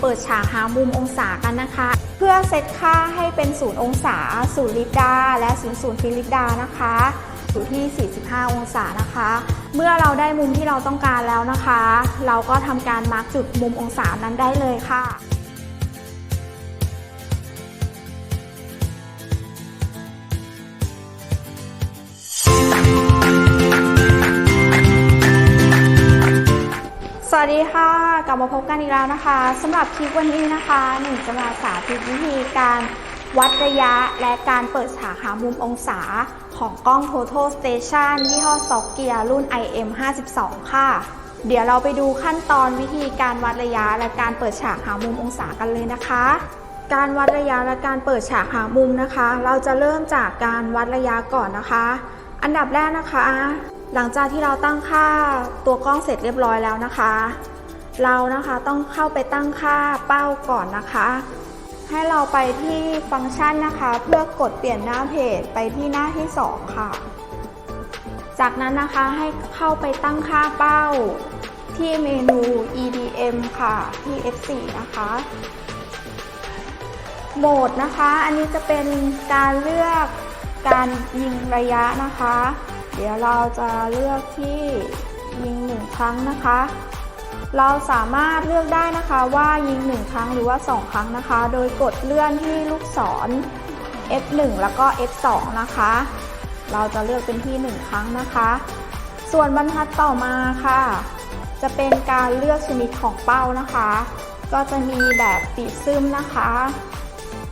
เปิดฉากหามุมองศากันนะคะ เพื่อเซตค่าให้เป็นศูนย์องศาศูนย์ลิปดา และศูนย์ศูนย์ฟิลิปดานะคะอยู่ที่ 45 องศานะคะ เมื่อเราได้มุมที่เราต้องการแล้วนะคะ เราก็ทำการมาร์กจุดมุมองศานั้นได้เลยค่ะ มาพบกันอีกแล้วนะคะสำหรับคลิปวันนี้นะคะหนึ่งจะมาสาธิตวิธีการวัดระยะและการเปิดฉากหามุมองศาของกล้อง Total Station ยี่ห้อซอกเกียรุ่น IM52 ค่ะ เดี๋ยวเราไปดูขั้นตอนวิธีการวัดระยะและการเปิดฉากหามุมองศากันเลยนะคะ การวัดระยะและการเปิดฉากหามุมนะคะ เราจะเริ่มจากการวัดระยะก่อนนะคะ อันดับแรกนะคะ หลังจากที่เราตั้งค่าตัวกล้องเสร็จเรียบร้อยแล้วนะคะ เรานะคะต้องเข้าไปตั้งค่าเป้าก่อนนะคะ ให้เราไปที่ฟังก์ชันนะคะ เพื่อกดเปลี่ยนหน้าเพจไปที่หน้าที่ 2 ค่ะ จากนั้นนะคะให้เข้าไปตั้งค่าเป้าที่เมนู EDM ค่ะที่ F4 นะคะ โหมดนะคะ อันนี้จะเป็นการเลือกการยิงระยะนะคะ เดี๋ยวเราจะเลือกที่ยิงหนึ่งครั้งนะคะ เราสามารถเลือกได้นะคะว่ายิงหนึ่งครั้งหรือว่าสองครั้งนะคะ โดยกดเลื่อนที่ลูกศร F1 แล้วก็ F2 นะคะ เราจะเลือกเป็นที่หนึ่งครั้งนะคะ ส่วนบรรทัดต่อมาค่ะ จะเป็นการเลือกชนิดของเป้านะคะ ก็จะมีแบบปิดซึมนะคะ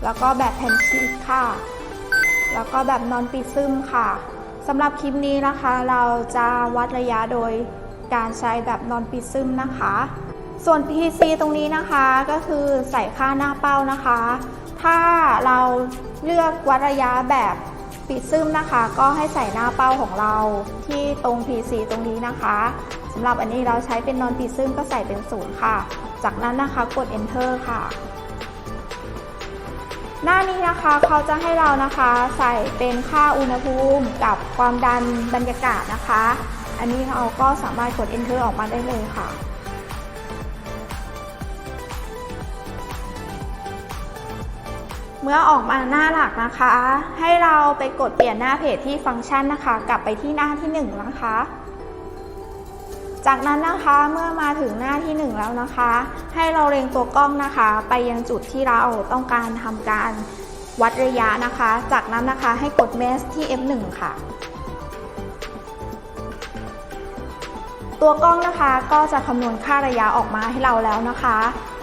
แล้วก็แบบแผ่นชีตค่ะ แล้วก็แบบนอนปิดซึมค่ะสำหรับคลิปนี้นะคะ เราจะวัดระยะโดย การใช้แบบนอนปิดซึมนะคะ ส่วน PC ตรงนี้นะคะก็คือใส่ค่าหน้าเป้านะคะ ถ้าเราเลือกวัดระยะแบบปิดซึมนะคะ ก็ให้ใส่หน้าเป้าของเราที่ตรง PC ตรงนี้นะคะสำหรับอันนี้เราใช้เป็นนอนปิดซึมก็ใส่เป็นศูนย์ค่ะ จากนั้นนะคะกด enter ค่ะหน้านี้นะคะเขาจะให้เรานะคะใส่เป็นค่าอุณหภูมิกับความดันบรรยากาศนะคะ อันนี้เราก็สามารถกด enter ออกมาได้เลยค่ะเมื่อออกมาหน้าหลักนะคะ ให้เราไปกดเปลี่ยนหน้าเพจที่ฟังก์ชันนะคะ กลับไปที่หน้าที่ 1 นะคะ จากนั้นนะคะเมื่อมาถึงหน้าที่ 1 แล้วนะคะ ให้เราเล็งตัวกล้องนะคะ ไปยังจุดที่เราต้องการทำการวัดระยะนะคะ จากนั้นนะคะให้กด m e s ที่ F1 ค่ะ ตัวกล้องนะคะก็จะคำนวณค่าระยะออกมาให้เราแล้วนะคะ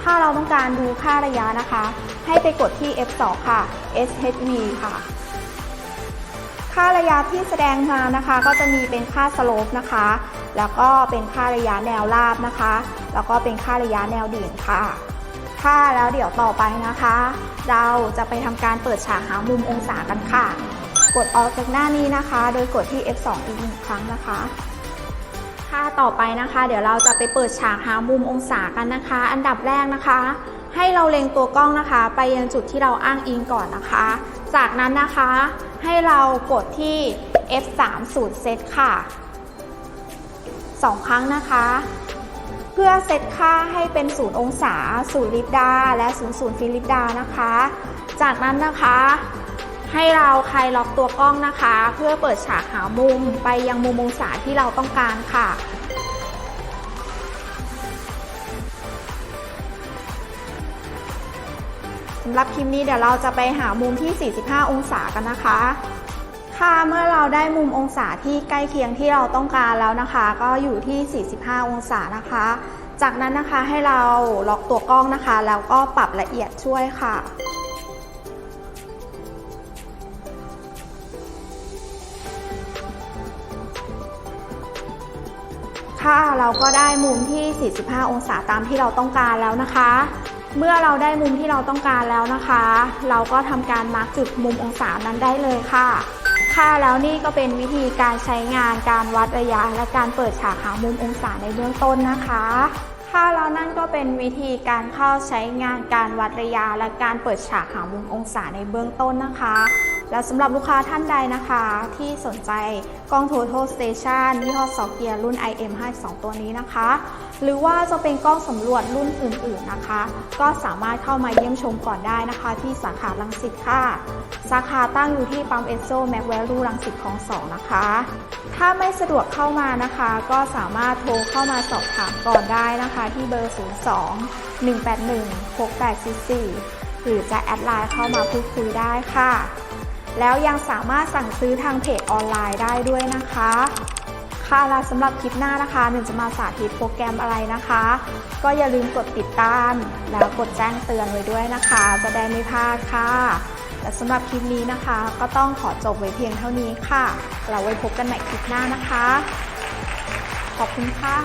ถ้าเราต้องการดูค่าระยะนะคะ ให้ไปกดที่ F2 ค่ะ SHV ค่ะ ค่าระยะที่แสดงมานะคะ ก็จะมีเป็นค่าสโลปนะคะ แล้วก็เป็นค่าระยะแนวราบนะคะ แล้วก็เป็นค่าระยะแนวดิ่งค่ะค่าแล้วเดี๋ยวต่อไปนะคะ เราจะไปทำการเปิดฉากหามุมองศากันค่ะ กดออกจากหน้านี้นะคะ โดยกดที่ F2 อีกหนึ่งครั้งนะคะ ค่าต่อไปนะคะ เดี๋ยวเราจะไปเปิดฉากหามุมองศากันนะคะ อันดับแรกนะคะ ให้เราเล็งตัวกล้องนะคะ ไปยังจุดที่เราอ้างอิงก่อนนะคะ จากนั้นนะคะให้เรากดที่ F3 สูตรเซตค่ะ 2 ครั้งนะคะ เพื่อเซตค่าให้เป็นศูนย์องศาศูนย์ลิปดาและศูนย์ศูนย์ฟิลิปดานะคะ จากนั้นนะคะ ให้เราคลายล็อกตัวกล้องนะคะ เพื่อเปิดฉากหามุมไปยังมุมองศาที่เราต้องการค่ะสำหรับคลิปนี้เดี๋ยวเราจะไปหามุมที่ 45 องศากันนะคะ ค่ะเมื่อเราได้มุมองศาที่ใกล้เคียงที่เราต้องการแล้วนะคะ ก็อยู่ที่ 45 องศานะคะ จากนั้นนะคะให้เราล็อกตัวกล้องนะคะ แล้วก็ปรับละเอียดช่วยค่ะ ค่ะเราก็ได้มุมที่ 45 องศาตามที่เราต้องการแล้วนะคะ เมื่อเราได้มุมที่เราต้องการแล้วนะคะ เราก็ทำการมาร์กจุดมุมองศานั้นได้เลยค่ะค่ะแล้วนี่ก็เป็นวิธีการใช้งานการวัดระยะ และการเปิดฉากหามุมองศาในเบื้องต้นนะคะค่ะแล้วนั่นก็เป็นวิธีการเข้าใช้งานการวัดระยะ และการเปิดฉากหามุมองศาในเบื้องต้นนะคะ และสำหรับลูกค้าท่านใดนะคะ ที่สนใจกล้อง Total Station ยี่ห้อซอเกียรุ่น IM52 ตัวนี้นะคะ หรือว่าจะเป็นกล้องสำรวจรุ่นอื่นๆนะคะ ก็สามารถเข้ามาเยี่ยมชมก่อนได้นะคะ ที่สาขาลังสิตค่ะ สาขาตั้งอยู่ที่ปั๊มเอสโซแม็กแวลูรังสิตคลองสองนะคะ ถ้าไม่สะดวกเข้ามานะคะ ก็สามารถโทรเข้ามาสอบถามก่อนได้นะคะ ที่เบอร์ 02 181 6844หรือจะแอดไลน์เข้ามาพูดคุยได้ค่ะ แล้วยังสามารถสั่งซื้อทางเพจออนไลน์ได้ด้วยนะคะ ค่ะและสำหรับคลิปหน้านะคะหนึ่งจะมาสาธิตโปรแกรมอะไรนะคะ ก็อย่าลืมกดติดตาม แล้วกดแจ้งเตือนไว้ด้วยนะคะ จะได้ไม่พลาดค่ะและสำหรับคลิปนี้นะคะ ก็ต้องขอจบไว้เพียงเท่านี้ค่ะ เราไว้พบกันใหม่คลิปหน้านะคะ ขอบคุณค่ะ